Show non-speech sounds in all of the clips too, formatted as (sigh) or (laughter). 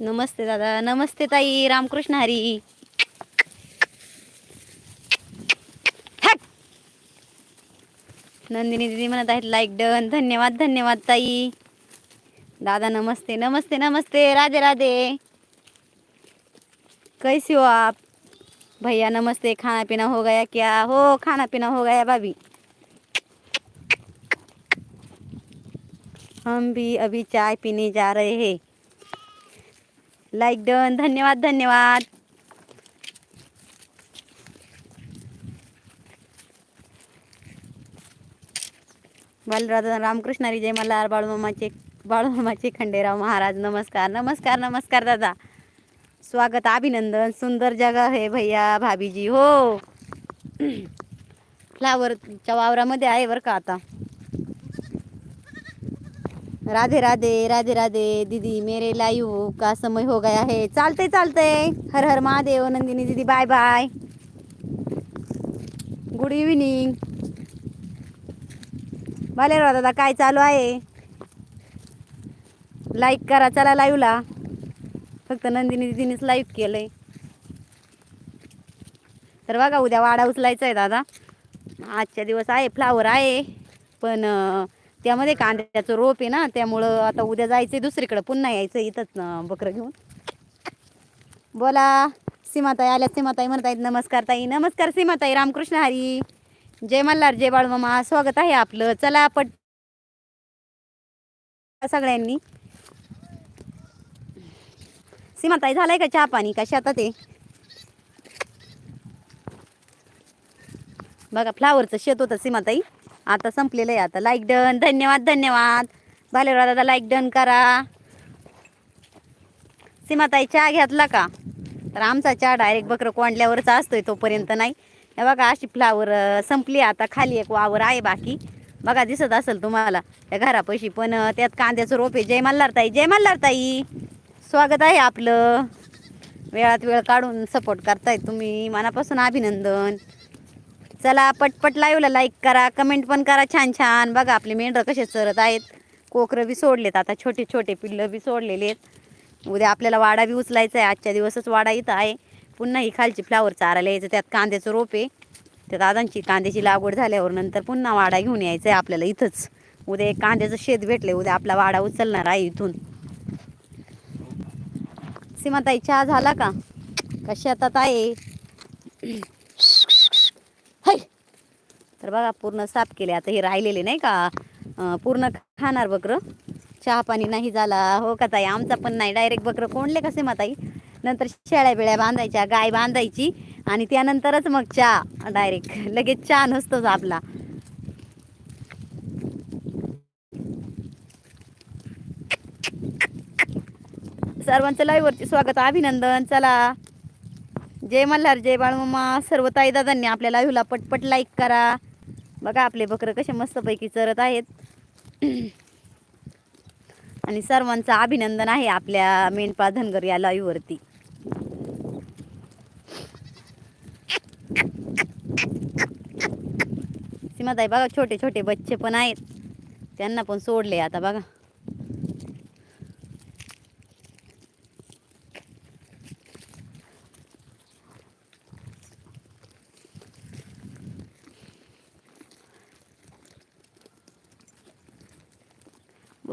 नमस्ते दादा, नमस्ते ताई, रामकृष्ण हरी। नंदिनी दिदी म्हणत आहेत लाईक डन धन्यवाद धन्यवाद ताई. दादा, नमस्ते नमस्ते नमस्ते. राधे राधे. कैसे हो आप? भैया, नमस्ते. खाना पीना हो गया क्या? हो खाना पीना हो गया भाभी। हम भी अभी चाय पीने जा रहे हैं। लाईक डन धन्यवाद धन्यवाद. बालराधा रामकृष्ण हरी जय मल्हार बाळूमामाचे बाळूमामाचे खंडेराव महाराज नमस्कार नमस्कार नमस्कार दादा. स्वागत अभिनंदन सुंदर जगा हे भैया भाभीजी हो. (clears throat) फ्लावरच्या वावरामध्ये आहे बरं का आता. राधे राधे राधे राधे दीदी मेरे लाईव का समय हो गया है। चालते चालते। हर हर महादेव नंदिनी दीदी bye bye good evening Balerao दादा काय चालू आहे? लाईक करा चला लाईव्हला फक्त नंदिनी दिदीनेच लाईव्ह केलंय. तर बघा उद्या वाडा उचलायचा आहे दादा. आजच्या दिवस आहे फ्लावर आहे. पण त्यामध्ये कांद्याचं रोप आहे ना त्यामुळं आता उद्या जायचं दुसरीकडं पुन्हा यायचं इथंच बकरं घेऊन. बोला सीमाताई आल्या सीमाताई म्हणत नमस्कार ताई नमस्कार सीमाताई रामकृष्ण हरी. जय मल्हार जय बाळमामा स्वागत आहे आपलं. चला पट सगळ्यांनी. सीमाताई झालाय का चहा पाणी? का शेतात आहे बघा फ्लावरचं शेत होतं सीमाताई. आता संपलेलं आहे. आता लाईक डन धन्यवाद धन्यवाद. भालेराव दादा लाईक डन करा. सीमाताई चहा घेतला का? तर आमचा चहा डायरेक्ट बकरं कोंडल्यावरच असतोय तोपर्यंत नाही. हे बघा अशी फ्लावर संपली आता. खाली एक वावर आहे बाकी. बघा दिसत असेल तुम्हाला. त्या घरापाशी पण त्यात कांद्याचं रोप आहे. जय मल्हारताई जय मल्हारताई. स्वागत आहे आपलं. वेळात वेळ काढून सपोर्ट करताय तुम्ही. मनापासून अभिनंदन. चला पटपट लाईव्हला लाईक करा कमेंट पण करा छान छान. बघा आपले मेंढरं कसे चरत आहेत. कोकरं बी सोडलेत आता छोटे छोटे पिल्लं बी सोडलेले आहेत. उद्या आपल्याला वाडा बी उचलायचा आहे आजच्या दिवसच वाडा इथं आहे. पुन्हा ही खालची फ्लावर चारायला यायचं त्यात कांद्याचं रोप आहे. त्या दादांची कांद्याची लागवड झाल्यावर नंतर पुन्हा वाडा घेऊन यायचं आहे आपल्याला इथंच. उद्या एक कांद्याचं शेत भेटले उद्या आपला वाडा उचलणार आहे इथून. सीमाताई चहा झाला का? का शेतात आहे? तर बघा पूर्ण साफ केले. आता हे राहिलेले नाही का? पूर्ण खाणार बकरं. चहा पाणी नाही झाला. हो का ताई? आमचा पण नाही. डायरेक्ट बकरं कोणले कसे माताई नंतर शेळ्या बिळ्या बांधायच्या गाय बांधायची आणि त्यानंतरच मग चहा. डायरेक्ट लगेच चहा नसतोच आपला. सर्वांचं लाईव्हवरती स्वागत अभिनंदन. चला. जय मल्हार जय बाळमामा. सर्व ताई दादांनी आपल्या लाईव्हला पटपट लाईक करा. बघा आपले बकरं कसे मस्तपैकी चरत आहेत. आणि सर्वांचं अभिनंदन आहे आपल्या मेंढपाळ धनगर या लाईव्हवरती सीमाताई बघा छोटे छोटे बच्चे पण आहेत. त्यांना पण सोडले आता बघा.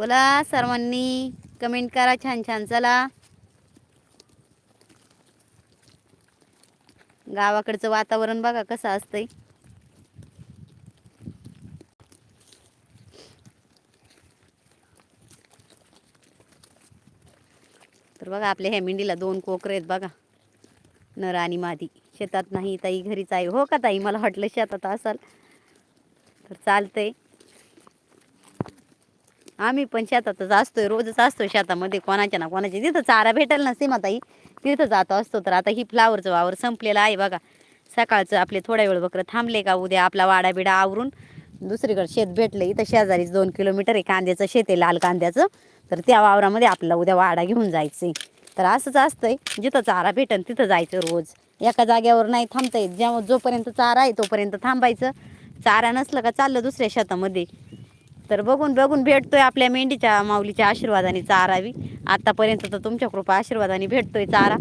बोला सर्वांनी. कमेंट करा छान छान चला. गावाकडचं वातावरण बघा कसं असतंय. तर बघा आपल्या ह्या मेंढीला दोन कोकरे आहेत बघा. नर आणि मादी. शेतात नाही ताई घरीच आहे. हो का ताई? मला वाटलं शेतात असाल. तर चालतंय. आम्ही पण शेतातच असतोय रोजच असतो शेतामध्ये. कोणाच्या ना कोणाच्या. जिथं चारा भेटेल ना सीमाताई तिथं जात असतो तर आता ही फ्लावरचं वावर संपलेलं आहे बघा. सकाळचं आपले थोड्या वेळ बकरं थांबले का उद्या आपला वाडा बिडा आवरून दुसरीकडे शेत भेटलं. इथं शेजारीच दोन किलोमीटर आहे कांद्याचं शेत आहे लाल कांद्याचं. तर त्या वावरामध्ये आपल्याला उद्या वाडा घेऊन जायचंय. तर असंच असतंय जिथं चारा भेटन तिथं जायचं रोज. एका जाग्यावर नाही थांबता येत. जेव्हा जोपर्यंत चारा आहे तोपर्यंत थांबायचं. चारा नसलं का चाललं दुसऱ्या शेतामध्ये. तर बघून बघून भेटतोय आपल्या मेंढीच्या माऊलीच्या आशीर्वादाने चारावी आतापर्यंत तर तुमच्या कृपा आशीर्वादाने भेटतोय चारा.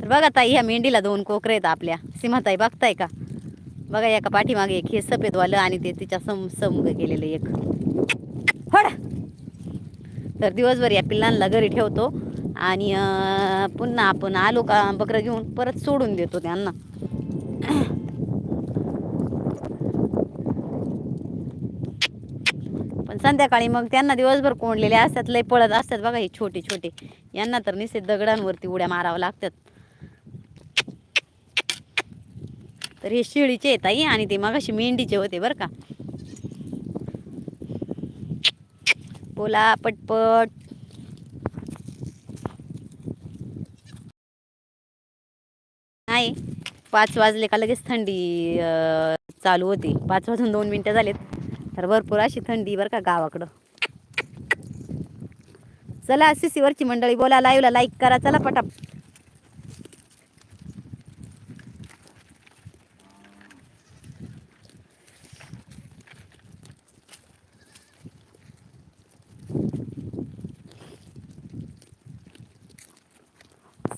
तर बघा ताई ह्या मेंढीला दोन कोकरे आहेत आपल्या. सीमाताई बघताय का? बघा एका पाठीमागे एक हे सफेदवालं आणि ते तिच्या सम समग गेलेलं एक. फड तर दिवसभर या पिल्लांना घरी ठेवतो आणि पुन्हा आपण आलो का बकरं घेऊन परत सोडून देतो त्यांना. (coughs) पण संध्याकाळी मग त्यांना दिवसभर कोंडलेले असतात लय पळत असतात बघा हे छोटे छोटे. यांना तर निश्चित दगडांवरती उड्या माराव्या लागतात. तर हे शिळीचे ताई आई आणि ते मगाशी मेंढीचे होते बरं का. बोला पटपट. नाही. पाच वाजले का लगेच थंडी अं, चालू होती. पाच वाजून दोन मिनटं झालेत. तर भरपूर अशी थंडी बरं का गावाकडं. चला सीसीवरची मंडळी बोला लाईव्हला लाईक करा. चला पटाप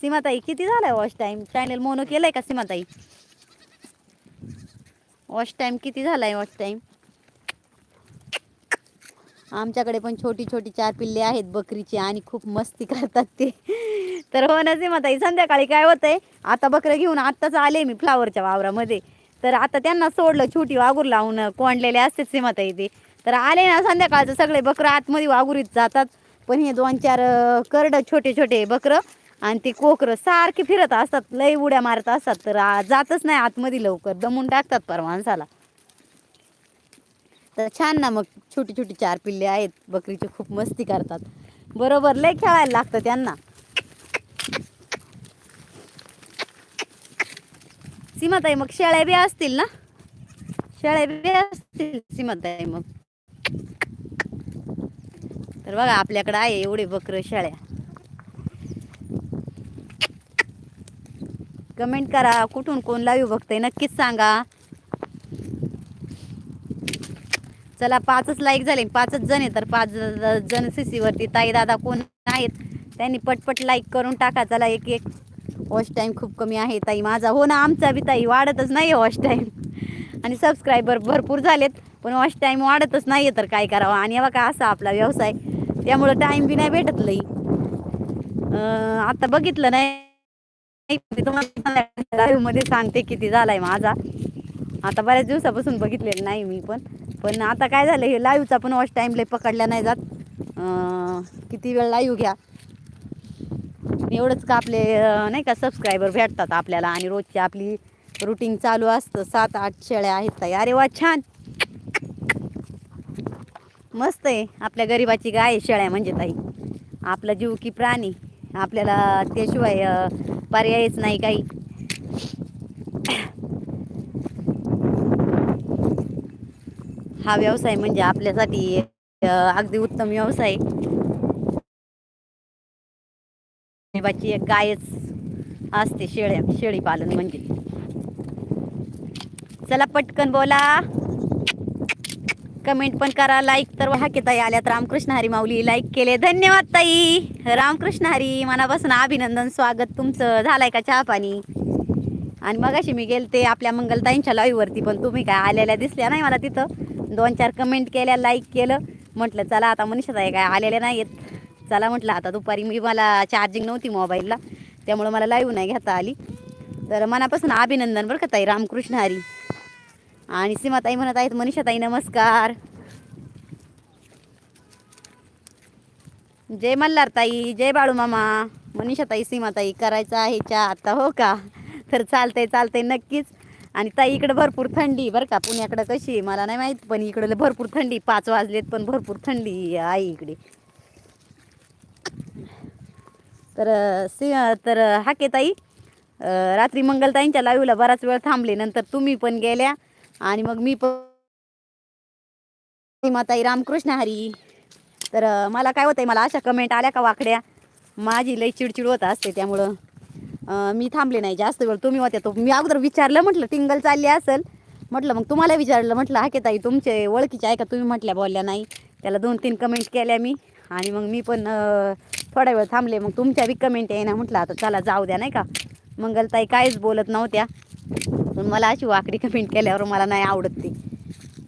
सीमाताई किती झालाय वॉश टाइम चॅनल मोनो केलाय का सीमाताई? वॉश टाइम किती झालाय वॉश टाइम आमच्याकडे पण छोटी छोटी चार पिल्ले आहेत बकरीची आणि खूप मस्ती करतात ते. तर हो ना सीमाताई संध्याकाळी काय होतंय? आता बकरं घेऊन आत्ताच आले मी फ्लावरच्या वावरामध्ये. तर आता त्यांना सोडलं छोटी वागूर लावून कोंडलेले असते सीमाताई ते. तर आले ना संध्याकाळचं सगळे बकरं आतमध्ये वागुरीत जातात. पण हे दोन चार करड छोटे छोटे बकरं आणि ते कोकरं सारखे फिरत असतात लई उड्या मारत असतात तर जातच नाही आतमध्ये लवकर. दमून टाकतात पर माणसाला. तर छान ना मग छोटी छोटी चार पिल्ले आहेत बकरीचे खूप मस्ती करतात. बरोबर लय खेळायला लागतं त्यांना. सीमाताई मग शेळ्या बी असतील ना? शेळ्या बी असतील सीमाताई मग? तर बघा आपल्याकडे आहे एवढे बकर शेळ्या. कमेंट करा. कुठून कोण लाईव्ह बघतंय नक्कीच सांगा. चला पाचच लाईक झाले पाचच जण आहे तर पाच जण सीसीवरती ताई दादा कोण आहेत? त्यांनी पटपट लाईक करून टाका. चला एक एक. वॉच टाईम खूप कमी आहे. ताई माझा. हो ना आमचा बी ताई. वाढतच नाही वॉच टाईम आणि सबस्क्रायबर भरपूर झालेत. पण वॉच टाईम वाढतच नाही आहे तर काय करावं? आणि हे बघा असा आपला व्यवसाय. त्यामुळं टाईम बी नाही भेटत लई. आता बघितलं नाही. मध्ये सांगते किती झालाय माझा. आता बऱ्याच दिवसापासून बघितलेलं नाही मी पण. पण आता काय झालं हे लाईव्हचा पण वॉच टाईम लय पकडला नाही जात. अं, किती वेळ लाईव्ह घ्या. एवढंच का आपले नाही का सबस्क्रायबर भेटतात आपल्याला आणि रोजची आपली रुटीन चालू असतं. सात आठ शेळ्या आहेत ताई. अरे वा छान! मस्त आहे. आपल्या गरिबाची गाय आहे शेळ्या म्हणजे ताई. आपला जीव की प्राणी. आपल्याला त्याशिवाय पर्यायच नाही काही. हा व्यवसाय म्हणजे आपल्यासाठी अगदी उत्तम व्यवसाय. बाची एक गायच असते शेळ्या शेळी पालन म्हणजे. चला पटकन बोला. कमेंट पण करा लाईक तर हाके ताई आल्यात. रामकृष्ण हरी माऊली लाईक केले. धन्यवाद ताई. रामकृष्ण हरी मनापासून अभिनंदन स्वागत तुमचं. झालाय का चहा पाणी? आणि मगाशी मी गेलते आपल्या मंगलताईंच्या लाईव्हवरती पण तुम्ही काय आलेल्या दिसल्या नाही मला तिथं. दोन चार कमेंट केल्या लाईक केलं. म्हटलं चला आता मनीषाताई काय आलेल्या नाही आहेत चला म्हटलं आता दुपारी मी मला चार्जिंग नव्हती मोबाईलला त्यामुळं मला लाईव्ह नाही घेता आली. तर मनापासून अभिनंदन बरं का ताई रामकृष्ण हरी. आणि सीमाताई म्हणत आहेत मनीषाताई नमस्कार. जय मल्हारताई जय बाळू मामा. मनीषाताई सीमाताई करायचं आहे चहा आता हो का? तर चालतंय चालतंय नक्कीच. आणि ताई इकडं भरपूर थंडी बरं का? पुण्याकडं कशी? मला नाही माहीत पण इकडं भरपूर थंडी. पाच वाजलेत पण भरपूर थंडी आहे इकडे. तर अं, सी तर हाके ताई रात्री मंगलताईंच्या लाईव्हला बराच वेळ थांबले नंतर तुम्ही पण गेल्या. आणि मग मी पण माताई रामकृष्ण हरी. तर मला काय होतंय मला अशा कमेंट आल्या का वाकड्या? माझी लई चिडचिड होत असते त्यामुळं. मी थांबले नाही जास्त वेळ. तुम्ही होत्या तो मी अगोदर विचारलं म्हटलं टिंगल चालली असेल? म्हटलं मग तुम्हाला विचारलं. म्हटलं हा की ताई तुमचे ओळखीचे आहे का? तुम्ही म्हटल्या बोलल्या नाही. त्याला दोन तीन कमेंट केल्या मी. आणि मग मी पण थोडा वेळ थांबले. मग तुमच्या बी कमेंट आहे ना म्हटलं आता चला जाऊ द्या नाही का? मंगलताई काहीच बोलत नव्हत्या. पण मला अशी वाकडी कमेंट केल्यावर मला नाही आवडत ती.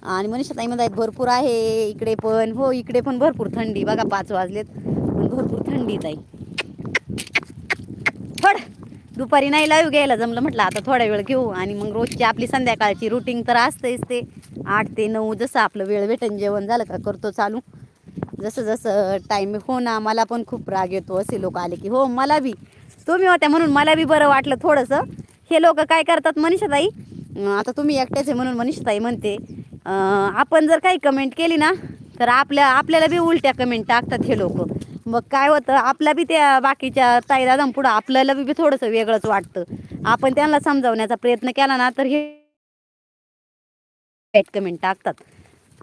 आणि मनीषाताई म्हणत आहेत भरपूर आहे इकडे पण. हो इकडे पण भरपूर थंडी. बघा पाच वाजलेत. पण भरपूर थंडीच ताई. थोड. दुपारी नाही लाईव्ह घ्यायला जमलं म्हटलं आता थोडा वेळ घेऊ. आणि मग रोजची आपली संध्याकाळची रुटीन तर असतेच ते. आठ ते नऊ जसं आपलं वेळ भेटन जेवण झालं का करतो चालू. जसं जसं टाईम हो ना मला पण खूप राग येतो असे लोक आले की हो मला बी. तुम्ही होत्या म्हणून मला बी बरं वाटलं थोडंसं. हे लोक काय करतात मनीषाताई? आता तुम्ही एकट्याच आहे म्हणून मनीषाताई म्हणते आपण जर काही कमेंट केली ना तर आपल्या आपल्याला बी उलट्या कमेंट टाकतात हे लोक. मग काय होतं आपला बी त्या बाकीच्या ताई दादांपुढं आपल्याला बी थोडंसं वेगळंच वाटतं. आपण त्यांना समजावण्याचा प्रयत्न केला ना तर हे बॅट कमेंट टाकतात.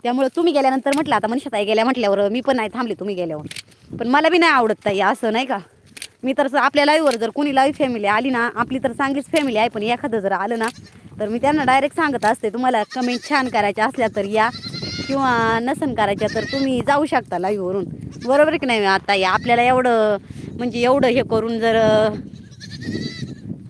त्यामुळे तुम्ही गेल्यानंतर म्हटलं आता मनीषा ताई गेल्या म्हटल्यावर मी पण नाही थांबले तुम्ही गेल्यावर. पण मला बी नाही आवडत ताई असं नाही का? मी तर असं आपल्या लाईव्हवर जर कोणी लाईव्ह फॅमिली आली ना आपली तर चांगलीच फॅमिली आहे पण एखादं जर आलं ना तर मी त्यांना डायरेक्ट सांगत असते तुम्हाला कमेंट छान करायच्या असल्या तर या किंवा नसन करायच्या तर तुम्ही जाऊ शकता लाईव्हवरून बरोबर आहे की नाही आता या? आपल्याला एवढं म्हणजे एवढं हे करून जर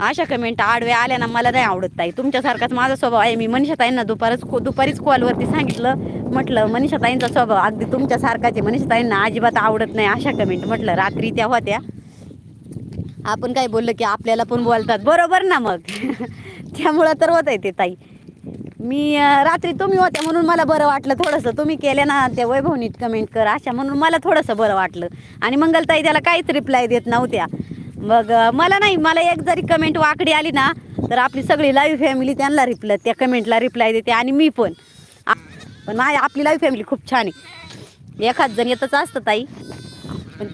अशा कमेंट आडव्या आल्या ना मला नाही आवडत ताई. तुमच्यासारखाच माझा स्वभाव आहे. मी मनीषाताईंना दुपारच खो दुपारीच कॉलवरती सांगितलं म्हटलं मनीषाताईंचा स्वभाव अगदी तुमच्यासारखाच आहे. मनीषाताईंना अजिबात आवडत नाही अशा कमेंट म्हटलं. रात्री त्या होत्या. आपण काय बोललं की आपल्याला पण बोलतात. बरोबर ना मग? (laughs) त्यामुळं तर होत आहे ते ताई. मी रात्री तुम्ही होत्या म्हणून मला बरं वाटलं थोडंसं. तुम्ही केल्या ना त्या वैभवनीत कमेंट कर. अशा म्हणून मला थोडंसं बरं वाटलं. आणि मंगलताई त्याला काहीच रिप्लाय देत नव्हत्या. मग मला नाही मला एक जरी कमेंट वाकडी आली ना तर आपली सगळी लाईव्ह फॅमिली त्यांना रिप्लाय त्या कमेंटला रिप्लाय देते आणि मी पण. पण माझी आपली लाईव्ह फॅमिली खूप छान आहे. एखाद जण येतच असतं ताई. पण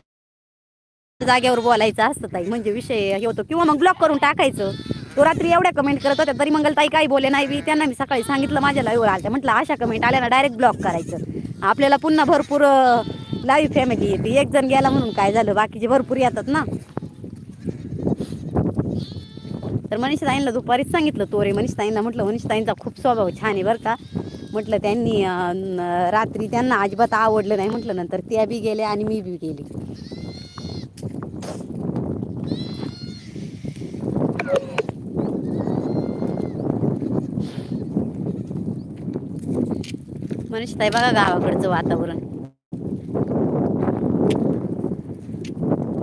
जागेवर बोलायचं असतं ताई. म्हणजे विषय हे होतो. किंवा मग ब्लॉक करून टाकायचं. तो रात्री एवढ्या कमेंट करत होत्या तरी मंगलताई काही बोले नाही बी. त्यांना मी सकाळी सांगितलं माझ्या लाईव्हवर आल्या म्हटलं अशा कमेंट आल्या ना डायरेक्ट ब्लॉक करायचं. आपल्याला पुन्हा भरपूर लाईव्ह फॅमिली येते. एक जण गेला म्हणून काय झालं? बाकीचे भरपूर येतात ना. तर मनीषा ताईंना दुपारीच सांगितलं तोरे मनीषा ताईंना म्हटलं मनीषताईंचा खूप स्वभाव छान आहे बरं का. म्हटलं त्यांनी रात्री त्यांना अजिबात आवडलं नाही. म्हटलं नंतर त्या बी गेल्या आणि मी बी गेली. मनीष ताई बघा गावाकडचं वातावरण.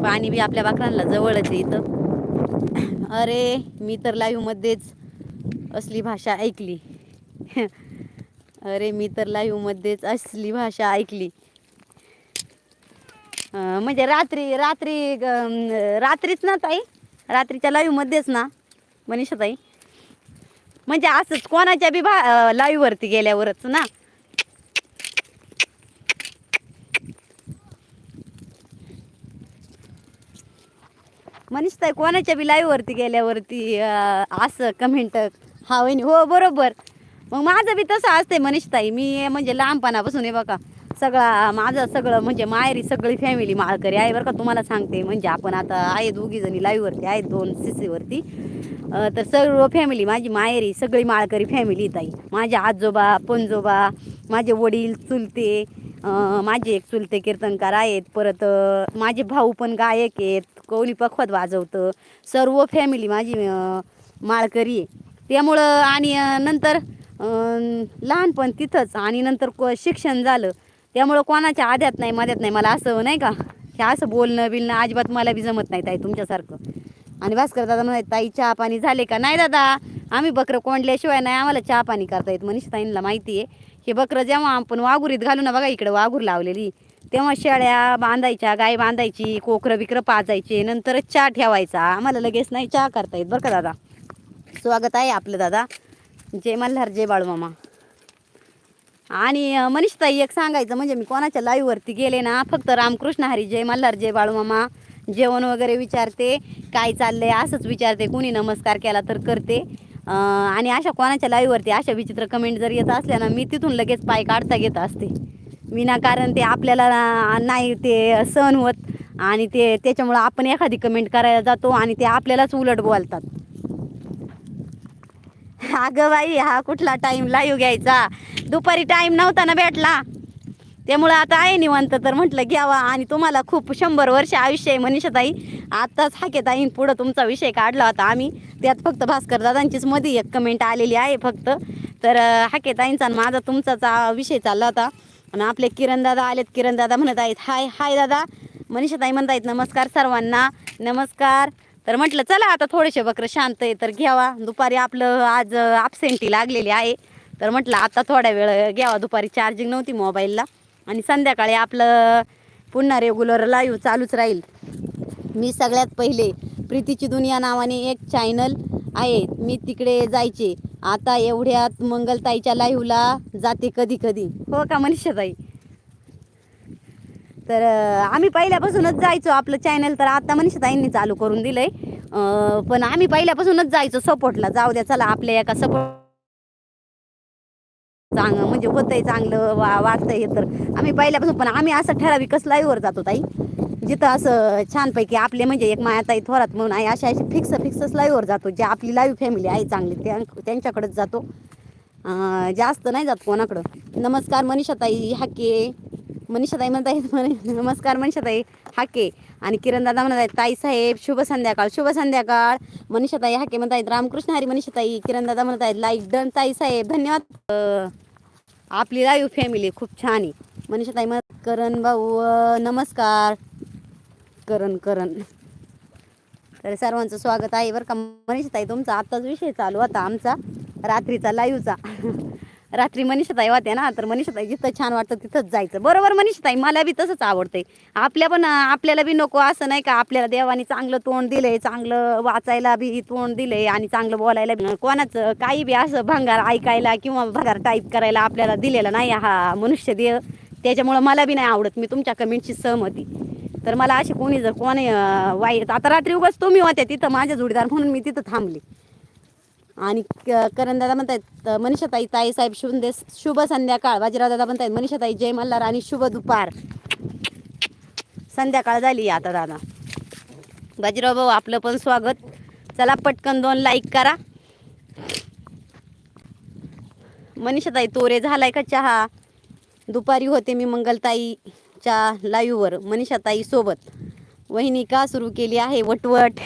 पाणी बी आपल्या बाकरांना जवळच येतं इथं. अरे मी तर लाईव्ह मध्येच असली भाषा ऐकली. अरे मी तर लाईव्ह मध्येच असली भाषा ऐकली. म्हणजे रात्री रात्री रात्रीच ना ताई? रात्रीच्या लाईव्हमध्येच ना मनीषा ताई म्हणजे असंच कोणाच्या बी भा लाईव्हवरती गेल्यावरच ना. मनीष ताई कोणाच्या बी लाईव्हवरती गेल्यावरती असं कमेंट हा वहिनी हो बरोबर. मग माझं बी तसं असते मनीष ताई मी म्हणजे लहानपणापासून आहे बघा. सगळा माझं सगळं म्हणजे माहेरी सगळी फॅमिली माळकरी आहे बरं का तुम्हाला सांगते. म्हणजे आपण आता आहे दोघी जणी लाईव्हवरती आहेत दोन सीसीवरती सीवरती तर सर्व फॅमिली माझी माहेरी सगळी माळकरी फॅमिली ताई. माझे आजोबा पणजोबा माझे वडील चुलते माझे एक चुलते कीर्तनकार आहेत. परत माझे भाऊ पण गायक आहेत. कोणी पखवात वाजवतं. सर्व फॅमिली माझी माळकरी आहे. त्यामुळं आणि नंतर लहानपण तिथंच आणि नंतर क शिक्षण झालं. त्यामुळं कोणाच्या आद्यात नाही मध्यात नाही मला असं नाही का? हे असं बोलणं बिलणं अजिबात मला बी जमत नाही ताई तुमच्यासारखं. आणि भास्कर दादा म्हणत ताई चहा पाणी झाले का? नाही दादा आम्ही बकरं कोंडल्याशिवाय नाही आम्हाला चहा पाणी करता येत. मनीष ताईंना माहिती आहे हे बकरं जेव्हा आपण वाघुरीत घालू ना बघा इकडं वाघूर लावलेली तेव्हा शेळ्या बांधायच्या गाय बांधायची कोकरं बिकरं पाजायचे नंतरच चहा ठेवायचा. आम्हाला लगेच नाही चहा करता येत बरं का दादा? स्वागत आहे आपलं दादा. जय मल्हार जय बाळूमामा. आणि मनीषताई एक सांगायचं म्हणजे मी कोणाच्या लाईव्हवरती गेले ना फक्त रामकृष्ण हरी जय मल्हार जय बाळूमामा जेवण वगैरे विचारते काय चाललंय असंच विचारते कोणी नमस्कार केला तर करते. आणि अशा कोणाच्या लाईव्हवरती अशा विचित्र कमेंट जर येत असल्या ना मी तिथून लगेच पाय काढता घेत असते. विनाकारण ते आपल्याला नाही ते सहन होत आणि ते त्याच्यामुळं आपण एखादी कमेंट करायला जातो आणि ते आपल्यालाच उलट बोलतात. अगं बाई हा कुठला टाईम लाईव्ह घ्यायचा? दुपारी टाईम नव्हता ना भेटला. त्यामुळं आता आहे निवांत तर म्हटलं घ्यावा. आणि तुम्हाला खूप शंभर वर्ष आयुष्य आहे मनीषाताई आत्ताच हाकेताईन पुढं तुमचा विषय काढला होता आम्ही. त्यात फक्त भास्कर दादांचीच मध्ये एक कमेंट आलेली आहे फक्त. तर हाकेताईंचा आणि माझा तुमचाच विषय चालला होता. आणि आपले किरण दादा आलेत. किरण दादा म्हणत आहेत हाय हाय दादा. मनीषाताई म्हणत आहेत नमस्कार सर्वांना. नमस्कार. तर म्हटलं चला आता थोडेसे बकरं शांत आहे तर घ्यावा. दुपारी आपलं आज अपसेंटी लागलेली आहे. तर म्हटलं आता थोडा वेळ घ्यावा. दुपारी चार्जिंग नव्हती मोबाईलला आणि संध्याकाळी आपलं पुन्हा रेग्युलर लाईव्ह चालूच राहील. मी सगळ्यात पहिले प्रीतीची दुनिया नावाने एक चॅनल आहे. मी तिकडे जायचे. आता एवढ्यात मंगलताईच्या लाईव्हला जाते कधी कधी. हो का मनीषाताई? तर आम्ही पहिल्यापासूनच जायचो आपलं चॅनल तर आता मनीषताईंनी चालू करून दिलंय. पण आम्ही पहिल्यापासूनच जायचो सपोर्टला जाऊ द्या चला आपल्या एका सपोर्ट चांगलं म्हणजे होतंय चांगलं वा वाटतंय तर. आम्ही पहिल्यापासून पण आम्ही असं ठराविकच लाईव्हवर जातो ताई. जिथं असं छानपैकी आपले म्हणजे एक मायाताई थोरात म्हणून आहे अशा अशी फिक्स फिक्सच लाईव्हवर जातो. जे आपली लाईव्ह फॅमिली आहे चांगली त्या त्यांच्याकडेच जातो. जास्त नाही जात कोणाकडं. नमस्कार मनीषाताई हाके मनीषाताई म्हणत आहेत नमस्कार मनीषाताई हाके. आणि किरण दादा म्हणत आहेत ताई साहेब शुभ संध्याकाळ शुभ संध्याकाळ. मनीषाताई हाके म्हणत आहेत रामकृष्ण हरी मनीषाताई. किरण दादा म्हणत आहेत लाईक डन ताई साहेब धन्यवाद. आपली लाईव्ह फॅमिली खूप छान आहे. मनीषाताई म्हणत करण भाऊ नमस्कार. करण करण. तर सर्वांचं स्वागत आहे बरं का. मनीषाताई तुमचा आत्ताच विषय चालू होता आमचा रात्रीचा लाईव्हचा रात्री मनीषाताई होत्या ना तर मनीषाताई जिथं छान वाटतं तिथंच जायचं. बरोबर मनीषाताई मला बी तसंच आवडतंय. आपल्या पण आपल्याला बी नको असं नाही का आपल्याला देवाने चांगलं तोंड दिलंय चांगलं वाचायला बी तोंड दिलंय आणि चांगलं बोलायला बी. कोणाचं काही बी असं भंगार ऐकायला किंवा भंगार टाईप करायला आपल्याला दिलेला नाही हा मनुष्य देह. त्याच्यामुळं मला बी नाही आवडत. मी तुमच्या कमेंटची सहमती. तर मला अशी कोणी जर कोणी वाईट आता रात्री उगाच तुम्ही होत्या तिथं माझ्या जोडीदार म्हणून मी तिथं थांबली. आणि क- करण दादा म्हणतायत मनीषाताई ताई साहेब शुभ दे- शुभ संध्याकाळ बाजीराव दादा म्हणतायत मनीषाताई जय मल्हार आणि शुभ दुपार. संध्याकाळ झाली आता दादा. बाजीराव भाऊ आपलं पण स्वागत. चला पटकन दोन लाईक करा. मनीषाताई तोरे झालाय का चहा? दुपारी होते मी मंगलताईच्या लाईव्हवर मनीषाताई सोबत. वहिनी का सुरू केली आहे? वटवट.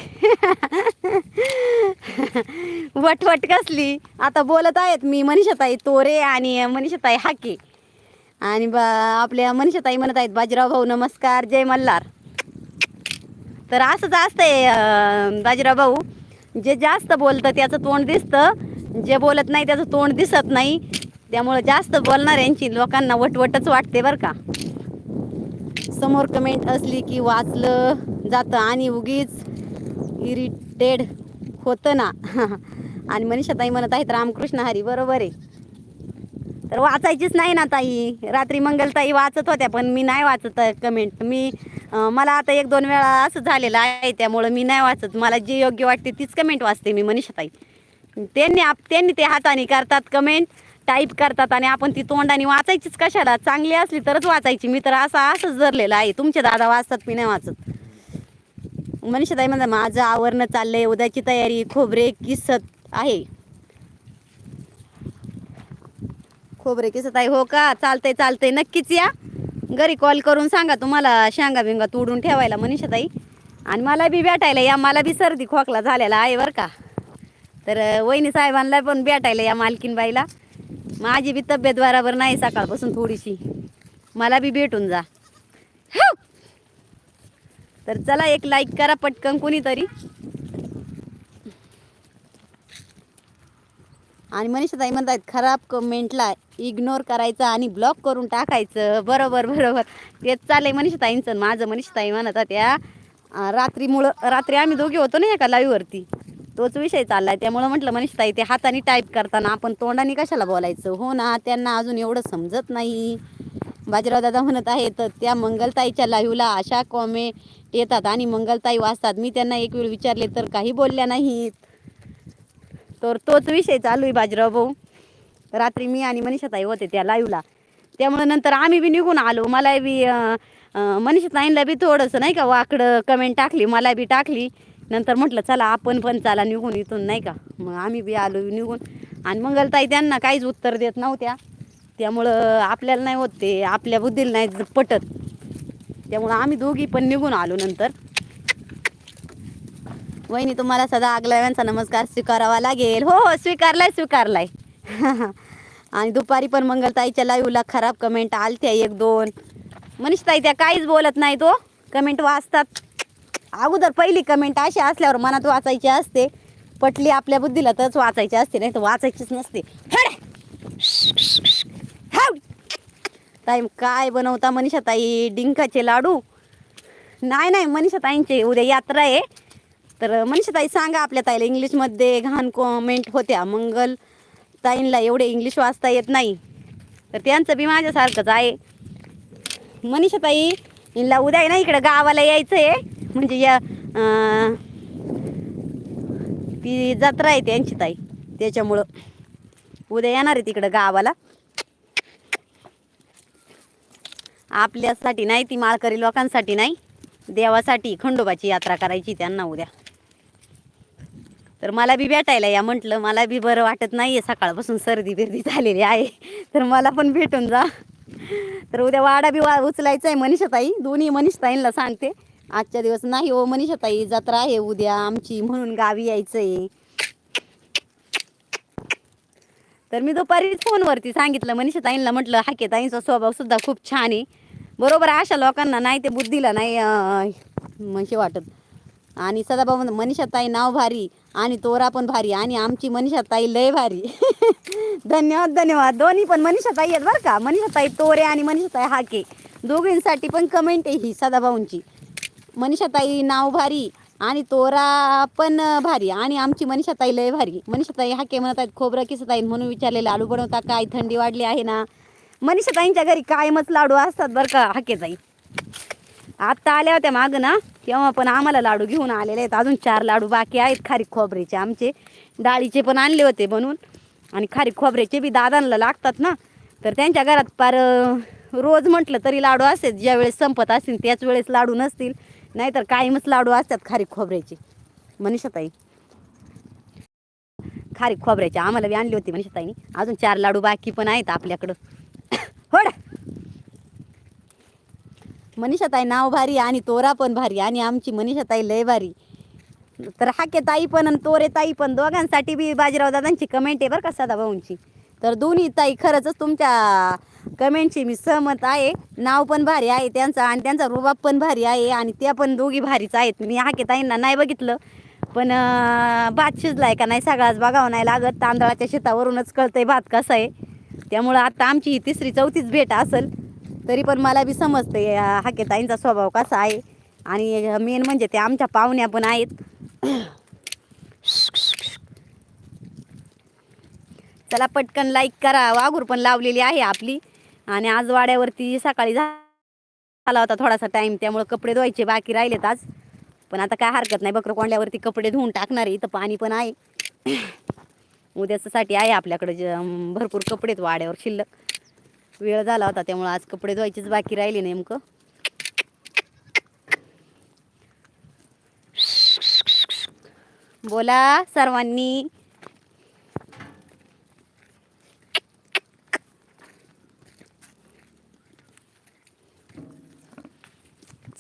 वटवट कसली? आता बोलत आहेत मी मनीषाताई तोरे आणि मनीषाताई हाके. आणि बा आपल्या मनीषाताई म्हणत आहेत बाजीराव भाऊ नमस्कार जय मल्हार. तर असंच असतंय बाजीराव भाऊ. जे जास्त बोलतं त्याचं तोंड दिसतं. जे बोलत नाही त्याचं तोंड दिसत नाही. त्यामुळं जास्त बोलणाऱ्यांची लोकांना वटवटच वाटते बरं का. समोर कमेंट असली की वाचलं जातं आणि उगीच इरिटेड होतं ना. (laughs) आणि मनीषाताई म्हणत आहेत रामकृष्ण हरी बरोबर आहे. तर वाचायचीच नाही ना ताई. रात्री मंगलताई वाचत होत्या पण मी नाही वाचत कमेंट मी मला आता एक दोन वेळा असं झालेलं आहे त्यामुळं मी नाही वाचत. मला जे योग्य वाटते तीच कमेंट वाचते मी मनीषाताई. त्यांनी आप त्यांनी ते हाताने करतात कमेंट टाईप करतात आणि आपण ती तोंडाने वाचायचीच कशाला? चांगली असली तरच वाचायची. मी तर असं असंच धरलेलं आहे. तुमचे दादा वाचतात मी नाही वाचत. मनीषाताई म्हणतात माझं आवरणं चाललंय. उद्याची तयारी खोबरे किसत आहे. खोबरे किसत आहे. हो का? चालतंय चालतंय. नक्कीच या. घरी कॉल करून सांगा तुम्हाला शेंगा बिंगा तोडून ठेवायला मनीषाताई. आणि मला बी भेटायला या. मला बी सर्दी खोकला झालेला आहे बरं का. तर वहिनी साहेबांना पण भेटायला या मालकीनबाईला माझी बी तब्येत बरोबर नाही सकाळपासून थोडीशी. मला बी भेटून जा. तर चला एक लाईक करा पटकन कोणीतरी. आणि मनीषाताई म्हणतात खराब कमेंटला इग्नोर करायचं आणि ब्लॉक करून टाकायचं. बरोबर बरोबर. तेच चाललंय मनीषाताईंचं माझं मनीषाताई म्हणत त्या रात्रीमुळं रात्री आम्ही दोघे होतो ना एका लाईव्हवरती तोच विषय चाललाय. त्यामुळं म्हटलं मनीषाताई ते हाताने टाईप करताना आपण तोंडाने कशाला बोलायचं? हो ना त्यांना अजून एवढं समजत नाही. बाजीराव दादा म्हणत आहेत त्या मंगलताईच्या लाईव्हला अशा कॉमेंट येतात आणि मंगलताई वाचतात. मी त्यांना एक वेळ विचारले तर काही बोलल्या नाहीत. तर तोच विषय चालू आहे बाजीराव भाऊ. रात्री मी आणि मनीषाताई होते त्या लाईव्हला त्यामुळे नंतर आम्ही बी निघून आलो. मला बी अं, बी थोडंसं नाही का वाकडं कमेंट टाकली मला बी टाकली. नंतर म्हटलं चला आपण पण चला निघून इथून नाही का? मग आम्ही बी आलो निघून. आणि मंगलताई त्यांना काहीच उत्तर देत नव्हत्या. त्यामुळं आपल्याला नाही होत ते आपल्या बुद्धीला नाही पटत. त्यामुळं आम्ही दोघी पण निघून आलो नंतर. वहिनी तुम्हाला सदा आगलाव्यांचा नमस्कार स्वीकारावा लागेल. हो हो स्वीकारलाय स्वीकारलाय. (laughs) आणि दुपारी पण मंगलताईच्या लाईव्हला खराब कमेंट आलत्या एक दोन. मनीषताई त्या काहीच बोलत नाही तो कमेंट वाचतात. अगोदर पहिली कमेंट अशी असल्यावर मनात वाचायची असते. पटली आपल्या बुद्धीला तरच वाचायची असते नाही तर वाचायचीच नसते. ताई काय बनवता मनीषा ताई डिंकाचे लाडू? नाही नाही मनीषा ताईंचे उद्या यात्रा आहे. तर मनीषा ताई सांगा आपल्या ताईला इंग्लिशमध्ये घाण कॉमेंट होत्या. मंगल ताईंला एवढे इंग्लिश वाचता येत नाही. तर त्यांचं बी माझ्यासारखंच आहे. मनीषा ताई हिला उद्या आहे ना इकडं गावाला यायचं आहे म्हणजे या ती जत्रा आहे त्यांची ताई. त्याच्यामुळं उद्या येणार आहे तिकडं गावाला. आपल्यासाठी नाही ती माळकरी लोकांसाठी नाही. देवासाठी खंडोबाची यात्रा करायची त्यांना उद्या. तर मला बी भेटायला या म्हटलं मला बी बरं वाटत नाही आहे सकाळपासून सर्दी बिर्दी झालेली आहे. तर मला पण भेटून जा. तर उद्या वाडा बी वा उचलायचा आहे मनीषाताई. दोन्ही मनीषाताईंना सांगते. आजच्या दिवस नाही हो मनीषाताई जत्रा आहे उद्या आमची म्हणून गावी यायचंय. तर मी दुपारीच फोनवरती सांगितलं मनीषा ताईंना म्हटलं हाके ताईंचा स्वभाव सुद्धा खूप छान आहे. बरोबर अशा लोकांना नाही ते बुद्धीला नाही म्हणजे वाटत. आणि सदाभाऊ म्हणतो, मनीषा ताई नाव भारी आणि तोरा पण भारी आणि आमची मनीषा ताई लय भारी. (laughs) धन्यवाद धन्यवाद. दोन्ही पण मनीषा ताई आहेत बरं का. मनीषा ताई तोरे आणि मनीषा ताई हाके. दोघींसाठी पण कमेंट आहे ही सदाभाऊंची. मनीषाताई नाव भारी आणि तोरा पण भारी. आणि आमची मनीषाताई लय भारी. मनीषाताई हाके म्हणत आहेत खोबरं किसत आहेत म्हणून विचारलेलं आलू बनवता काय? थंडी वाढली आहे ना? मनीषाताईंच्या घरी कायमच लाडू असतात बरं का हाके ताई. आत्ता आल्या होत्या मागं ना तेव्हा पण आम्हाला लाडू घेऊन आलेले आहेत. अजून चार लाडू बाकी आहेत खारीक खोबरेचे आमचे. डाळीचे पण आणले होते म्हणून आणि खारीक खोबऱ्याचे बी दादांना लागतात ना. तर त्यांच्या घरात पार रोज म्हटलं तरी लाडू असेल ज्या वेळेस संपत असतील त्याच वेळेस लाडू नसतील. नाहीतर कायमच लाडू असतात खारीक खोबऱ्याचे. मनीषाताई. खारीक खोबऱ्याचे आम्हाला बी आणली होती मनीषाताईनी. अजून चार लाडू बाकी पण आहेत आपल्याकडं. (coughs) होड. मनीषाताई नाव भारी आणि तोरा पण भारी आणि आमची मनीषाताई लय भारी. तर हाके ताई पण आणि तोरे ताई पण दोघांसाठी बी बाजीराव दादांची कमेंट आहे बरं का सदाभाऊंची. तर दोन्ही ताई खरंच तुमच्या कमेंटची मी सहमत आहे. नाव पण भारी आहे त्यांचा आणि त्यांचा रुबाब पण भारी आहे आणि त्या पण दोघी भारीच आहेत. मी हाकेताईंना नाही बघितलं. पण भात शिजलाय का नाही सगळाच बघावं नाही लागत. तांदळाच्या शेतावरूनच कळतंय भात कसा आहे. त्यामुळं आता आमची ही तिसरी चौथीच भेट असेल. तरी पण मला बी समजते हाकेताईंचा स्वभाव कसा आहे. आणि मेन म्हणजे ते आमच्या पाहुण्या पण आहेत. चला पटकन लाईक करा. वाघूर पण लावलेली आहे आपली. आणि आज वाड्यावरती सकाळी झा- झाला होता थोडासा टाईम त्यामुळे कपडे धुवायचे बाकी राहिलेत आज. पण आता काय हरकत नाही बकरं कोंडल्यावरती कपडे धुवून टाकणार इथं पाणी पण आहे. उद्याच्यासाठी आहे आपल्याकडे ज भरपूर कपडे आहेत वाड्यावर शिल्लक. वेळ झाला होता त्यामुळे आज कपडे धुवायचेच बाकी राहिले नेमकं. बोला सर्वांनी.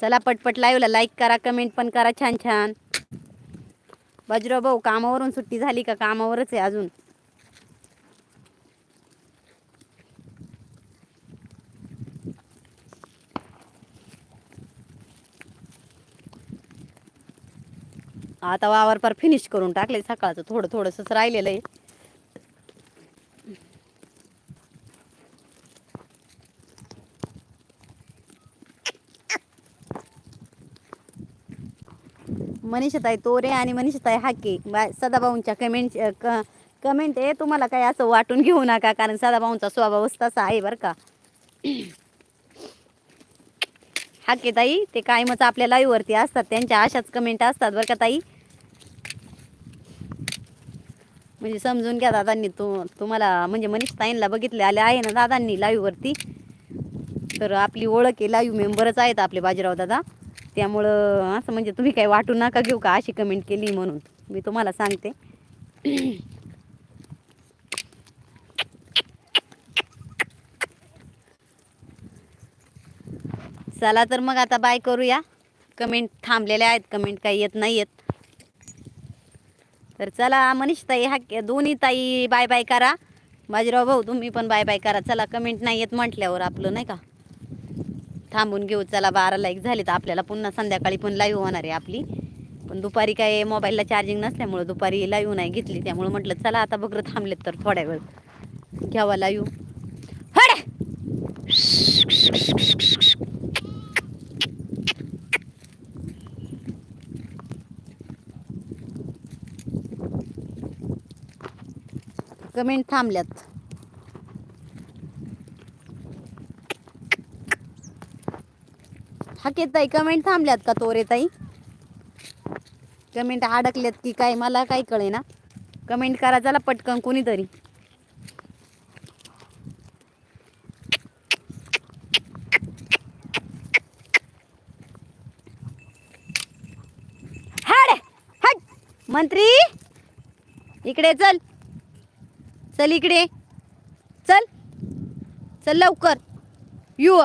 चला पटपट लाईव्हला लाईक करा कमेंट पण करा छान छान. बजरो भाऊ कामावरून सुट्टी झाली का? कामावरच आहे अजून. आता वावर पर फिनिश करून टाकले सकाळचं. थोडं थोडंसंच राहिलेलं आहे. मनीषाताई तोरे आणि मनीषाताई हाके. बा सदाभाऊंच्या कमेंट क कमेंट आहे. तुम्हाला काही असं वाटून घेऊ नका कारण सदाभाऊंचा स्वभावच तसा आहे बरं का. हाके ताई ते कायमच आपल्या लाईव्हवरती असतात. त्यांच्या अशाच कमेंट असतात बरं का ताई. म्हणजे समजून घ्या दादांनी तू तुम्हाला म्हणजे मनीष ताईंना बघितले आले आहे ना दादांनी लाईव्हवरती तर आपली ओळख आहे लाईव्ह मेंबरच आहेत आपले बाजीराव दादा. त्यामुळं असं म्हणजे तुम्ही काही वाटू नका घेऊ का अशी कमेंट केली म्हणून. मी तुम्हाला सांगते. चला तर मग आता बाय करूया. कमेंट थांबलेल्या आहेत कमेंट काही येत नाही आहेत तर चला मनीष ताई हा दोन्ही ताई बाय बाय करा. बाजीराव भाऊ तुम्ही पण बाय बाय करा. चला कमेंट नाही येत म्हटल्यावर आपलं नाही का? थांबून घेऊ चला बाराला एक झाली तर आपल्याला पुन्हा संध्याकाळी पण लाईव्ह होणार आहे आपली. पण दुपारी काय मोबाईलला चार्जिंग नसल्यामुळं दुपारी लाईव्ह नाही घेतली. त्यामुळं म्हटलं चला आता बघत थांबलेत तर थोड्या वेळ. घ्यावा लाईव्ह हड! कमेंट थांबल्यात. हकेताई ताई कमेंट थांबल्यात का तोरे ताई? कमेंट अडकल्यात की काय मला काही कळे ना? कमेंट करा चला पटकन कोणीतरी. मंत्री इकडे चल. चल इकडे. चल. चल लवकर. यु.